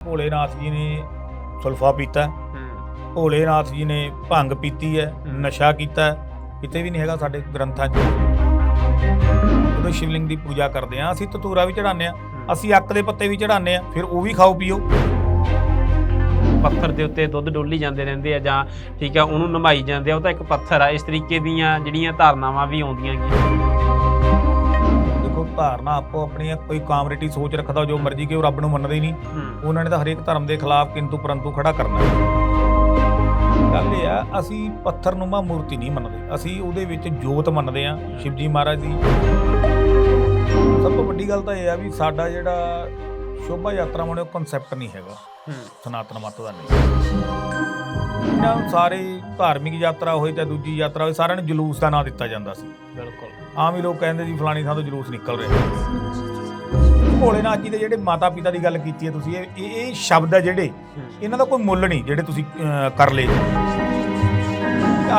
ਭੋਲੇਨਾਥ ਜੀ ਨੇ ਸੁਲਫਾ ਪੀਤਾ ਹੂੰ। ਭੋਲੇਨਾਥ ਜੀ ਨੇ ਭੰਗ ਪੀਤੀ ਹੈ। ਨਸ਼ਾ ਕੀਤਾ। ਕਿਤੇ ਵੀ ਨਹੀਂ ਹੈਗਾ ਸਾਡੇ ਗ੍ਰੰਥਾਂ 'ਚ। ਜਦੋਂ ਸ਼ਿਵਲਿੰਗ ਦੀ ਪੂਜਾ ਕਰਦੇ ਆ ਅਸੀਂ ਤਤੂਰਾ ਵੀ ਚੜਾਉਂਦੇ ਆ ਅਸੀਂ ਅੱਕ ਦੇ ਪੱਤੇ ਵੀ ਚੜਾਉਂਦੇ ਆ ਫਿਰ ਉਹ ਵੀ ਖਾਓ ਪੀਓ। ਪੱਥਰ ਦੇ ਉੱਤੇ ਦੁੱਧ ਡੋਲੀ ਜਾਂਦੇ ਰਹਿੰਦੇ ਆ ਜਾਂ ਠੀਕ ਆ ਉਹਨੂੰ ਨਮਾਈ ਜਾਂਦੇ ਆ। ਉਹ ਤਾਂ ਇੱਕ ਪੱਥਰ ਆ ਇਸ ਤਰੀਕੇ ਦੀਆਂ ਜਿਹੜੀਆਂ ਧਾਰਨਾਵਾਂ ਵੀ ਆਉਂਦੀਆਂ ਗਈਆਂ ਧਾਰਨਾ ਆਪੋ ਆਪਣੀ ਕੋਈ ਕਾਮਰੇਟੀ ਸੋਚ ਰੱਖਦਾ ਜੋ ਮਰਜ਼ੀ ਕਿ ਉਹ ਰੱਬ ਨੂੰ ਮੰਨਦੇ ਹੀ। ਨਹੀਂ ਉਹਨਾਂ ਨੇ ਤਾਂ ਹਰੇਕ ਧਰਮ ਦੇ ਖਿਲਾਫ ਕਿੰਤੂ ਪਰੰਤੂ ਖੜਾ ਕਰਨਾ ਹੈ। ਗੱਲ ਇਹ ਆ ਅਸੀਂ ਪੱਥਰ ਨੂਮਾ ਮੂਰਤੀ ਨਹੀਂ ਮੰਨਦੇ। ਅਸੀਂ ਉਹਦੇ ਵਿੱਚ ਜੋਤ ਮੰਨਦੇ ਆ ਸ਼ਿਵਜੀ ਮਹਾਰਾਜ ਦੀ। ਸਭ ਤੋਂ ਵੱਡੀ ਗੱਲ ਤਾਂ ਇਹ ਆ ਵੀ ਸਾਡਾ ਜਿਹੜਾ ਸ਼ੋਭਾ ਯਾਤਰਾ ਵਾਲੇ ਕਨਸੈਪਟ ਨਹੀਂ ਹੈਗਾ। ਸਨਾਤਨ ਮਤ ਦਾ ਨਹੀਂ। ਇਹਨਾਂ ਨੂੰ ਸਾਰੇ ਧਾਰਮਿਕ ਯਾਤਰਾ ਹੋਏ ਤੇ ਦੂਜੀ ਯਾਤਰਾ ਹੋਏ ਸਾਰਿਆਂ ਨੂੰ ਜਲੂਸ ਦਾ ਨਾਂ ਦਿੱਤਾ ਜਾਂਦਾ ਸੀ। ਬਿਲਕੁਲ। ਆਮ ਹੀ ਲੋਕ ਕਹਿੰਦੇ ਜੀ ਫਲਾਣੀ ਥਾਂ ਤੋਂ ਜਲੂਸ ਨਿਕਲ ਰਿਹਾ ਭੋਲੇਨਾਥ ਜੀ ਦੇ ਜਿਹੜੇ ਮਾਤਾ ਪਿਤਾ ਦੀ ਗੱਲ ਕੀਤੀ ਹੈ ਤੁਸੀਂ ਇਹ ਇਹ- ਇਹ ਸ਼ਬਦ ਹੈ ਜਿਹੜੇ ਇਹਨਾਂ ਦਾ ਕੋਈ ਮੁੱਲ ਨਹੀਂ ਜਿਹੜੇ ਤੁਸੀਂ ਅਹ, ਕਰ ਲਏ।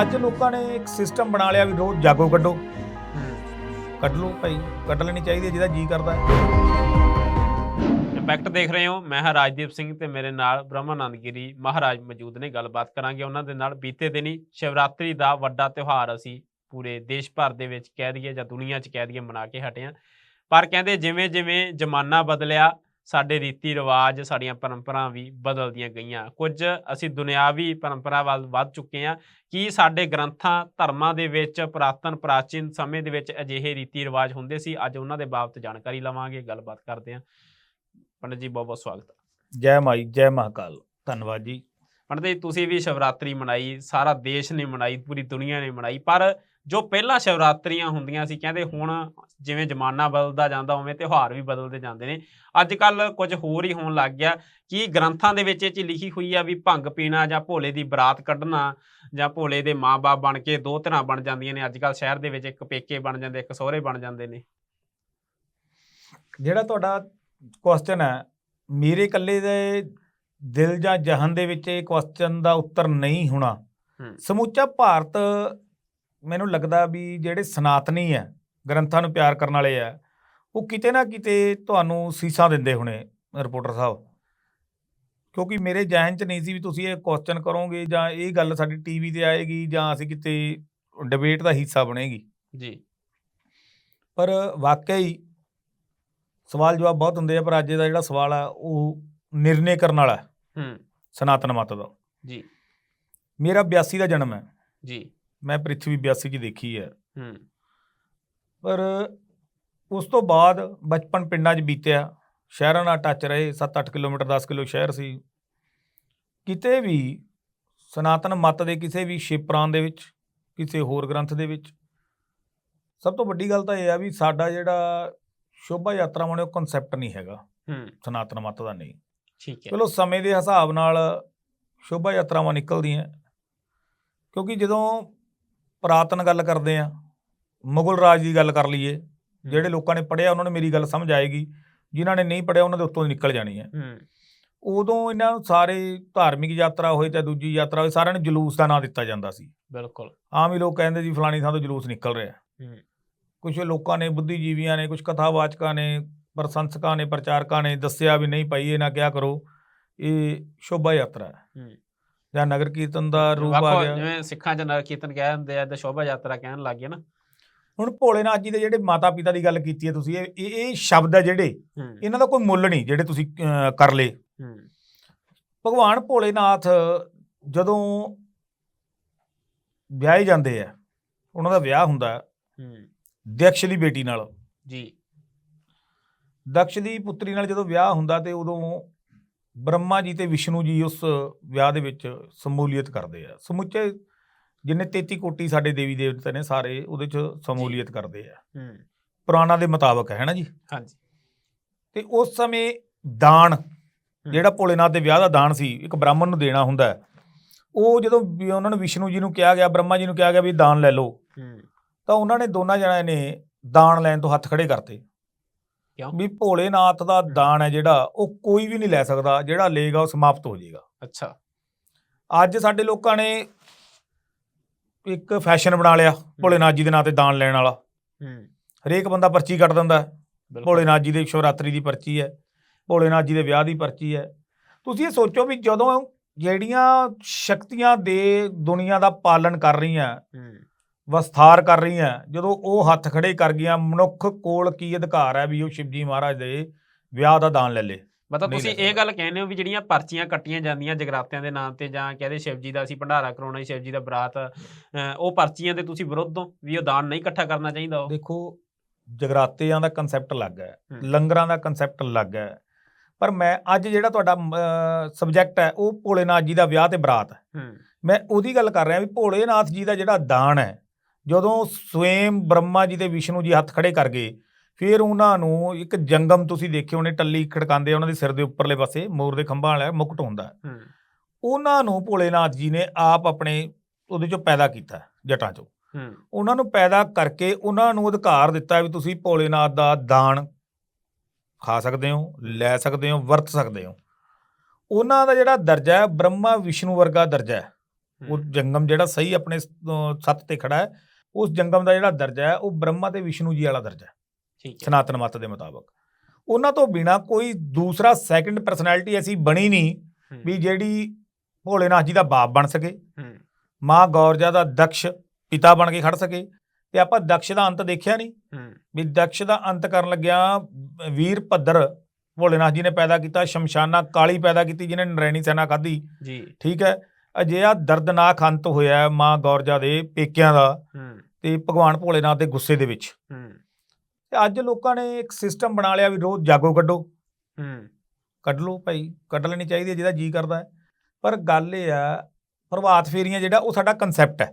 ਅੱਜ ਲੋਕਾਂ ਨੇ ਇੱਕ ਸਿਸਟਮ ਬਣਾ ਲਿਆ ਵੀ ਰੋਜ਼ ਜਾਗੋ ਕੱਢੋ। ਕੱਢ ਲਓ ਭਾਈ ਕੱਢ ਲੈਣੀ ਚਾਹੀਦੀ ਹੈ ਜਿਹਦਾ ਜੀ ਕਰਦਾ ਹੈ। ਇੰਪੈਕਟ ਦੇਖ ਰਹੇ ਹੋ। ਮੈਂ ਹਾਂ ਰਾਜਦੀਪ ਸਿੰਘ ਤੇ ਮੇਰੇ ਨਾਲ ਬ੍ਰਹਮਾਨੰਦ ਗਿਰੀ ਮਹਾਰਾਜ ਮੌਜੂਦ ਨੇ। ਗੱਲਬਾਤ ਕਰਾਂਗੇ ਉਹਨਾਂ ਦੇ ਨਾਲ। ਬੀਤੇ ਦਿਨੀ ਸ਼ਿਵਰਾਤਰੀ ਦਾ ਵੱਡਾ ਤਿਉਹਾਰ ਅਸੀਂ ਪੂਰੇ ਦੇਸ਼ ਭਰ ਦੇ ਵਿੱਚ ਕਹਿ ਦਈਏ ਜਾਂ ਦੁਨੀਆ 'ਚ ਕਹਿ ਦਈਏ ਮਨਾ ਕੇ ਹਟਿਆ ਪਰ ਕਹਿੰਦੇ ਜਿਵੇਂ ਜਿਵੇਂ ਜ਼ਮਾਨਾ ਬਦਲਿਆ, ਸਾਡੇ ਰੀਤੀ ਰਿਵਾਜ, ਸਾਡੀਆਂ ਪਰੰਪਰਾ ਵੀ ਬਦਲਦੀਆਂ ਗਈਆਂ। ਕੁਝ ਅਸੀਂ ਦੁਨਿਆਵੀ ਪਰੰਪਰਾ ਵੱਲ ਵੱਧ ਚੁੱਕੇ ਹਾਂ ਕੀ ਸਾਡੇ ਗ੍ਰੰਥਾਂ, ਧਰਮਾਂ ਦੇ ਵਿੱਚ ਪੁਰਾਤਨ, ਪ੍ਰਾਚੀਨ ਸਮੇਂ ਦੇ ਵਿੱਚ ਅਜਿਹੇ ਰੀਤੀ ਰਿਵਾਜ ਹੁੰਦੇ ਸੀ। ਅੱਜ ਉਹਨਾਂ ਦੇ ਬਾਬਤ ਜਾਣਕਾਰੀ ਲਵਾਂਗੇ, ਗੱਲਬਾਤ ਕਰਦੇ ਹਾਂ। ਪੰਡਤ ਜੀ ਬਹੁਤ ਬਹੁਤ ਸਵਾਗਤ ਜੈ ਮਾਈ ਜੈ ਮਹਾਕਾਲ। ਧੰਨਵਾਦ ਜੀ। ਪੰਡਤ ਜੀ ਤੁਸੀਂ ਵੀ ਸ਼ਿਵਰਾਤਰੀ ਮਨਾਈ ਸਾਰਾ ਦੇਸ਼ ਨੇ ਮਨਾਈ ਪੂਰੀ ਦੁਨੀਆ ਨੇ ਮਨਾਈ ਪਰ ਜੋ ਪਹਿਲਾਂ ਸ਼ਿਵਰਾਤਰੀਆਂ ਹੁੰਦੀਆਂ ਸੀ ਕਹਿੰਦੇ ਹੁਣ ਜਿਵੇਂ ਜ਼ਮਾਨਾ ਬਦਲਦਾ ਜਾਂਦਾ ਉਵੇਂ ਤਿਉਹਾਰ ਵੀ ਬਦਲਦੇ ਜਾਂਦੇ ਨੇ। ਅੱਜ ਕੱਲ ਕੁਝ ਹੋਰ ਹੀ ਹੋਣ ਲੱਗ ਗਿਆ ਕੀ ਗ੍ਰੰਥਾਂ ਦੇ ਵਿੱਚ ਇਹ ਚੀਜ਼ ਲਿਖੀ ਹੋਈ ਆ ਵੀ ਭੰਗ ਪੀਣਾ ਜਾਂ ਭੋਲੇ ਦੀ ਬਰਾਤ ਕੱਢਣਾ ਜਾਂ ਭੋਲੇ ਦੇ ਮਾਪੇ ਬਣ ਕੇ ਦੋ ਤਰ੍ਹਾਂ ਬਣ ਜਾਂਦੀਆਂ ਨੇ। ਅੱਜ ਕੱਲ ਸ਼ਹਿਰ ਦੇ ਵਿੱਚ ਇੱਕ ਪੇਕੇ ਬਣ ਜਾਂਦੇ ਇੱਕ ਸਹੁਰੇ ਬਣ ਜਾਂਦੇ ਨੇ। ਜਿਹੜਾ ਤੁਹਾਡਾ ਕੁਐਸਚਨ ਹੈ ਮੇਰੇ ਇਕੱਲੇ ਦੇ ਦਿਲ ਜਾਂ ਜਹਨ ਦੇ ਵਿੱਚ ਇਹ ਕੁਐਸਚਨ ਦਾ ਉੱਤਰ ਨਹੀਂ ਹੋਣਾ। ਸਮੁੱਚਾ ਭਾਰਤ ਮੈਨੂੰ ਲੱਗਦਾ ਵੀ ਜਿਹੜੇ ਸਨਾਤਨੀ ਹੈ ਗ੍ਰੰਥਾਂ ਨੂੰ ਪਿਆਰ ਕਰਨ ਵਾਲੇ ਆ ਉਹ ਕਿਤੇ ਨਾ ਕਿਤੇ ਤੁਹਾਨੂੰ ਸੀਸਾਂ ਦਿੰਦੇ ਹੋਣੇ ਰਿਪੋਰਟਰ ਸਾਹਿਬ। ਕਿਉਂਕਿ ਮੇਰੇ ਜਹਨ 'ਚ ਨਹੀਂ ਸੀ ਵੀ ਤੁਸੀਂ ਇਹ ਕੁਐਸਚਨ ਕਰੋਗੇ ਜਾਂ ਇਹ ਗੱਲ ਸਾਡੀ ਟੀਵੀ ਤੇ ਆਏਗੀ ਜਾਂ ਅਸੀਂ ਕਿਤੇ ਡਿਬੇਟ ਦਾ ਹਿੱਸਾ ਬਣੇਗੀ। ਜੀ। ਪਰ ਵਾਕਈ ਸਵਾਲ ਜਵਾਬ ਬਹੁਤ ਹੁੰਦੇ ਆ ਪਰ ਅੱਜ ਦਾ ਜਿਹੜਾ ਸਵਾਲ ਆ ਉਹ ਨਿਰਣੇ ਕਰਨ ਵਾਲਾ ਹੈ, ਹੂੰ। ਸਨਾਤਨ ਮਤ ਦਾ। ਜੀ। ਮੇਰਾ 82 ਦਾ ਜਨਮ ਹੈ। ਜੀ। ਮੈਂ ਪ੍ਰਿਥਵੀ 82 ਚ ਦੇਖੀ ਹੈ। ਹੂੰ। ਪਰ ਉਸ ਤੋਂ ਬਾਅਦ ਬਚਪਨ ਪਿੰਡਾਂ 'ਚ ਬੀਤਿਆ। ਸ਼ਹਿਰਾਂ ਨਾਲ ਟੱਚ ਰਹੇ। 7-8 ਕਿਲੋਮੀਟਰ 10 ਕਿਲੋ ਸ਼ਹਿਰ ਸੀ। ਕਿਤੇ ਵੀ ਸਨਾਤਨ ਮਤ ਦੇ ਕਿਸੇ ਵੀ ਸ਼ਿਵਪੁਰਾਣ ਦੇ ਵਿੱਚ ਕਿਸੇ ਹੋਰ ਗ੍ਰੰਥ ਦੇ ਵਿੱਚ ਸਭ ਤੋਂ ਵੱਡੀ ਗੱਲ ਤਾਂ ਇਹ ਆ ਵੀ ਸਾਡਾ ਜਿਹੜਾ ਸ਼ੋਭਾ ਯਾਤਰਾ ਵਾਲੇ ਉਹ ਕਨਸੈਪਟ ਨਹੀਂ ਹੈਗਾ। ਹੂੰ। ਸਨਾਤਨ ਮਤ ਦਾ ਨਹੀਂ। ਠੀਕ ਹੈ। ਚਲੋ ਸਮੇਂ ਦੇ ਹਿਸਾਬ ਨਾਲ ਸ਼ੋਭਾ ਯਾਤਰਾਵਾਂ ਨਿਕਲਦੀਆਂ ਕਿਉਂਕਿ ਜਦੋਂ ਪੁਰਾਤਨ ਗੱਲ ਕਰਦੇ ਆ ਮੁਗਲ ਰਾਜ ਦੀ ਗੱਲ ਕਰ ਲਈਏ ਜਿਹੜੇ ਲੋਕਾਂ ਨੇ ਪੜ੍ਹਿਆ ਉਹਨਾਂ ਨੂੰ ਮੇਰੀ ਗੱਲ ਸਮਝ ਆਏਗੀ। ਜਿਨ੍ਹਾਂ ਨੇ ਨਹੀਂ ਪੜ੍ਹਿਆ ਉਹਨਾਂ ਦੇ ਉੱਤੋਂ ਨਿਕਲ ਜਾਣੀ ਹੈ। ਹੂੰ। ਉਦੋਂ ਇਹਨਾਂ ਨੂੰ ਸਾਰੇ ਧਾਰਮਿਕ ਯਾਤਰਾ ਹੋਏ ਤੇ ਦੂਜੀ ਯਾਤਰਾ ਹੋਏ ਸਾਰਿਆਂ ਨੂੰ ਜਲੂਸ ਦਾ ਨਾਂ ਦਿੱਤਾ ਜਾਂਦਾ ਸੀ। ਬਿਲਕੁਲ। ਆਮ ਹੀ ਲੋਕ ਕਹਿੰਦੇ ਜੀ ਫਲਾਣੀ ਥਾਂ ਤੋਂ ਜਲੂਸ ਨਿਕਲ ਰਿਹਾ। ਹੂੰ। ਕੁਝ ਲੋਕਾਂ ਨੇ ਬੁੱਧੀਜੀਵੀਆਂ ਨੇ ਕੁਝ ਕਥਾਵਾਚਕਾਂ ਨੇ ਪ੍ਰਸ਼ੰਸਕਾਂ ਨੇ ਪ੍ਰਚਾਰਕਾਂ ਨੇ ਦੱਸਿਆ ਵੀ ਨਹੀਂ ਭਾਈ ਇਹ ਨਾ ਕਿਆ ਕਰੋ। ਇਹ ਸ਼ੋਭਾ ਯਾਤਰਾ ਹੈ। ਜਾਂ ਨਗਰ ਕੀਰਤਨ ਦਾ ਰੂਪ ਆ ਗਿਆ। ਜਿਵੇਂ ਸਿੱਖਾਂ ਚ ਨਗਰ ਕੀਰਤਨ ਕਹਿ ਦਿੰਦੇ ਆ ਤੇ ਸ਼ੋਭਾ ਯਾਤਰਾ ਕਹਿਣ ਲੱਗ ਗਏ ਨਾ। ਹੁਣ ਭੋਲੇਨਾਥ ਜੀ ਦੇ ਜਿਹੜੇ ਮਾਤਾ ਪਿਤਾ ਦੀ ਗੱਲ ਕੀਤੀ ਹੈ ਤੁਸੀਂ ਇਹ ਇਹ ਸ਼ਬਦ ਹੈ ਜਿਹੜੇ ਇਹਨਾਂ ਦਾ ਕੋਈ ਮੁੱਲ ਨਹੀਂ ਜਿਹੜੇ ਤੁਸੀਂ ਕਰ ਲਏ। ਭਗਵਾਨ ਭੋਲੇਨਾਥ ਜਦੋਂ ਵਿਆਹੇ ਜਾਂਦੇ ਆ ਉਹਨਾਂ ਦਾ ਵਿਆਹ ਹੁੰਦਾ ਦਕਸ਼ ਦੀ ਬੇਟੀ ਨਾਲ। ਜੀ। ਦਕਸ਼ ਦੀ ਪੁੱਤਰੀ ਨਾਲ ਜਦੋਂ ਵਿਆਹ ਹੁੰਦਾ ਤੇ ਉਦੋਂ ਬ੍ਰਹਮਾ ਜੀ ਤੇ ਵਿਸ਼ਨੂੰ ਜੀ ਉਸ ਵਿਆਹ ਦੇ ਵਿੱਚ ਸਮੂਲੀਅਤ ਕਰਦੇ ਆ। ਸਮੁੱਚੇ ਜਿੰਨੇ 33 ਕੋਟੀ ਸਾਡੇ ਦੇਵੀ ਦੇਵਤੇ ਨੇ ਸਾਰੇ ਉਹਦੇ ਚ ਸਮੂਲੀਅਤ ਕਰਦੇ ਆ। ਹੂੰ। ਪੁਰਾਣਾ ਦੇ ਮੁਤਾਬਕ ਹੈ ਨਾ ਜੀ? ਹਾਂਜੀ। ਤੇ ਉਸ ਸਮੇਂ ਦਾਨ ਜਿਹੜਾ ਭੋਲੇਨਾਥ ਦੇ ਵਿਆਹ ਦਾ ਦਾਨ ਸੀ ਇੱਕ ਬ੍ਰਾਹਮਣ ਨੂੰ ਦੇਣਾ ਹੁੰਦਾ। ਉਹ ਜਦੋਂ ਉਹਨਾਂ ਨੂੰ ਵਿਸ਼ਨੂੰ ਜੀ ਨੂੰ ਕਿਹਾ ਗਿਆ ਬ੍ਰਹਮਾ ਜੀ ਨੂੰ ਕਿਹਾ ਗਿਆ ਵੀ ਦਾਨ ਲੈ ਲਓ। ਹੂੰ। ਤਾਂ ਉਹਨਾਂ ਨੇ ਦੋਨਾਂ ਜਣਿਆਂ ਨੇ ਦਾਨ ਲੈਣ ਤੋਂ ਹੱਥ ਖੜੇ ਕਰਤੇ। ਕਿਉਂ? ਵੀ ਭੋਲੇਨਾਥ ਦਾ ਦਾਨ ਹੈ ਜਿਹੜਾ ਉਹ ਕੋਈ ਵੀ ਨਹੀਂ ਲੈ ਸਕਦਾ ਜਿਹੜਾ ਲਏਗਾ ਉਹ ਸਮਾਪਤ ਹੋ ਜਾਏਗਾ। ਅੱਛਾ। ਅੱਜ ਸਾਡੇ ਲੋਕਾਂ ਨੇ ਇੱਕ ਫੈਸ਼ਨ ਬਣਾ ਲਿਆ ਭੋਲੇਨਾਥ ਜੀ ਦੇ ਨਾਂ ਤੇ ਦਾਨ ਲੈਣ ਵਾਲਾ। ਹੂੰ। ਹਰੇਕ ਬੰਦਾ ਪਰਚੀ ਕੱਟ ਦਿੰਦਾ ਭੋਲੇਨਾਥ ਜੀ ਦੇ ਸ਼ਿਵਰਾਤਰੀ ਦੀ ਪਰਚੀ ਹੈ ਭੋਲੇਨਾਥ ਜੀ ਦੇ ਵਿਆਹ ਦੀ ਪਰਚੀ ਹੈ। ਤੁਸੀਂ ਇਹ ਸੋਚੋ ਵੀ ਜਦੋਂ ਜਿਹੜੀਆਂ ਸ਼ਕਤੀਆਂ ਦੇ ਦੁਨੀਆ ਦਾ ਪਾਲਣ ਕਰ ਰਹੀਆਂ ਹੂੰ। ਵਿਸਥਾਰ ਕਰ ਰਹੀਆਂ ਜਦੋਂ ਉਹ ਹੱਥ ਖੜੇ ਕਰ ਗਈਆਂ ਮਨੁੱਖ ਕੋਲ ਕੀ ਅਧਿਕਾਰ ਹੈ ਵੀ ਉਹ ਸ਼ਿਵਜੀ ਮਹਾਰਾਜ ਦੇ ਵਿਆਹ ਦਾ ਦਾਨ ਲੈ ਲੇ? ਮਤਲਬ ਤੁਸੀਂ ਇਹ ਗੱਲ ਕਹਿੰਦੇ ਹੋ ਵੀ ਜਿਹੜੀਆਂ ਪਰਚੀਆਂ ਕੱਟੀਆਂ ਜਾਂਦੀਆਂ ਜਗਰਾਤਿਆਂ ਦੇ ਨਾਮ ਤੇ ਜਾਂ ਕਹਦੇ ਸ਼ਿਵਜੀ ਦਾ ਅਸੀਂ ਭੰਡਾਰਾ ਕਰਾਉਣਾ ਹੈ ਸ਼ਿਵਜੀ ਦਾ ਬਰਾਤ ਉਹ ਪਰਚੀਆਂ ਤੇ ਤੁਸੀਂ ਵਿਰੁੱਧ ਹੋ ਵੀ ਉਹ ਦਾਨ ਨਹੀਂ ਇਕੱਠਾ ਕਰਨਾ ਚਾਹੀਦਾ ਉਹ? ਦੇਖੋ ਜਗਰਾਤਿਆਂ ਦਾ ਕਨਸੈਪਟ ਅਲੱਗ ਹੈ ਹੂੰ। ਲੰਗਰਾਂ ਦਾ ਕਨਸੈਪਟ ਅਲੱਗ ਹੈ। ਪਰ ਮੈਂ ਅੱਜ ਜਿਹੜਾ ਤੁਹਾਡਾ ਸਬਜੈਕਟ ਹੈ ਉਹ ਭੋਲੇਨਾਥ ਜੀ ਦਾ ਵਿਆਹ ਤੇ ਬਰਾਤ ਹੈ। ਹੂੰ। ਮੈਂ ਉਹਦੀ ਗੱਲ ਕਰ ਰਿਹਾ ਵੀ ਭੋਲੇਨਾਥ ਜੀ ਦਾ ਜਿਹੜਾ ਦਾਨ ਹੈ ਜਦੋਂ ਸਵੈਮ ਬ੍ਰਹਮਾ ਜੀ ਤੇ ਵਿਸ਼ਨੂੰ ਜੀ ਹੱਥ ਖੜੇ ਕਰ ਗਏ ਫਿਰ ਉਹਨਾਂ ਨੂੰ ਇੱਕ ਜੰਗਮ ਤੁਸੀਂ ਦੇਖਿਓ ਉਹਨੇ ਟੱਲੀ ਖੜਕਾਉਂਦੇ ਉਹਨਾਂ ਦੇ ਸਿਰ ਦੇ ਉੱਪਰਲੇ ਪਾਸੇ ਮੋਰ ਦੇ ਖੰਭਾਂ ਵਾਲਾ ਮੁਕਟ ਹੁੰਦਾ। ਉਹਨਾਂ ਨੂੰ ਭੋਲੇਨਾਥ ਜੀ ਨੇ ਆਪ ਆਪਣੇ ਉਹਦੇ ਚੋਂ ਪੈਦਾ ਕੀਤਾ ਜਟਾਂ ਚੋਂ। ਉਹਨਾਂ ਨੂੰ ਪੈਦਾ ਕਰਕੇ ਉਹਨਾਂ ਨੂੰ ਅਧਿਕਾਰ ਦਿੱਤਾ ਵੀ ਤੁਸੀਂ ਭੋਲੇਨਾਥ ਦਾ ਦਾਨ ਖਾ ਸਕਦੇ ਹੋ ਲੈ ਸਕਦੇ ਹੋ ਵਰਤ ਸਕਦੇ ਹੋ। ਉਹਨਾਂ ਦਾ ਜਿਹੜਾ ਦਰਜਾ ਹੈ ਬ੍ਰਹਮਾ ਵਿਸ਼ਨੂੰ ਵਰਗਾ ਦਰਜਾ ਹੈ। ਉਹ ਜੰਗਮ ਜਿਹੜਾ ਸਹੀ ਆਪਣੇ ਸੱਤ ਤੇ ਖੜਾ ਹੈ। ਉਸ ਜੰਗਮ ਦਾ ਜਿਹੜਾ ਦਰਜਾ ਹੈ ਉਹ ਬ੍ਰਹਮਾ ਤੇ ਵਿਸ਼ਨੂੰ ਜੀ ਵਾਲਾ ਦਰਜਾ ਹੈ। ਠੀਕ ਹੈ। ਸਨਾਤਨ ਮਤ ਦੇ ਮੁਤਾਬਕ। ਉਹਨਾਂ ਤੋਂ ਬਿਨਾ ਕੋਈ ਦੂਸਰਾ ਸੈਕੰਡ ਪਰਸਨੈਲਿਟੀ ਐਸੀ ਬਣੀ ਨਹੀਂ ਵੀ ਜਿਹੜੀ ਭੋਲੇਨਾਥ ਜੀ ਦਾ ਬਾਪ ਬਣ ਸਕੇ ਮਾਂ ਗੌਰਜਾ ਦਾ ਦਕਸ਼ ਪਿਤਾ ਬਣ ਕੇ ਖੜ ਸਕੇ ਤੇ ਆਪਾਂ ਦਕਸ਼ ਦਾ ਅੰਤ ਦੇਖਿਆ ਨਹੀਂ ਵੀ ਦਕਸ਼ ਦਾ ਅੰਤ ਕਰਨ ਲੱਗਿਆ ਵੀਰ ਭੱਦਰ ਭੋਲੇਨਾਥ ਜੀ ਨੇ ਪੈਦਾ ਕੀਤਾ ਸ਼ਮਸ਼ਾਨਾ ਕਾਲੀ ਪੈਦਾ ਕੀਤੀ ਜਿਹਨੇ ਨਰੈਣੀ ਸੈਨਾ ਖਾਧੀ। ਜੀ। ਠੀਕ ਹੈ। ਅਜਿਹਾ ਦਰਦਨਾਕ ਅੰਤ ਹੋਇਆ ਮਾਂ ਗੌਰਜਾ ਦੇ ਪੇਕਿਆਂ ਦਾ ਤੇ ਭਗਵਾਨ ਭੋਲੇਨਾਥ ਦੇ ਗੁੱਸੇ ਦੇ ਵਿੱਚ। ਤੇ ਅੱਜ ਲੋਕਾਂ ਨੇ ਇੱਕ ਸਿਸਟਮ ਬਣਾ ਲਿਆ ਵੀ ਰੋਜ਼ ਜਾਗੋ ਕੱਢੋ। ਕੱਢ ਲਓ ਭਾਈ ਕੱਢ ਲੈਣੀ ਚਾਹੀਦੀ ਹੈ ਜਿਹਦਾ ਜੀ ਕਰਦਾ ਹੈ। ਪਰ ਗੱਲ ਇਹ ਆ ਪ੍ਰਭਾਤ ਫੇਰੀਆਂ ਜਿਹੜਾ ਉਹ ਸਾਡਾ ਕਨਸੈਪਟ ਹੈ।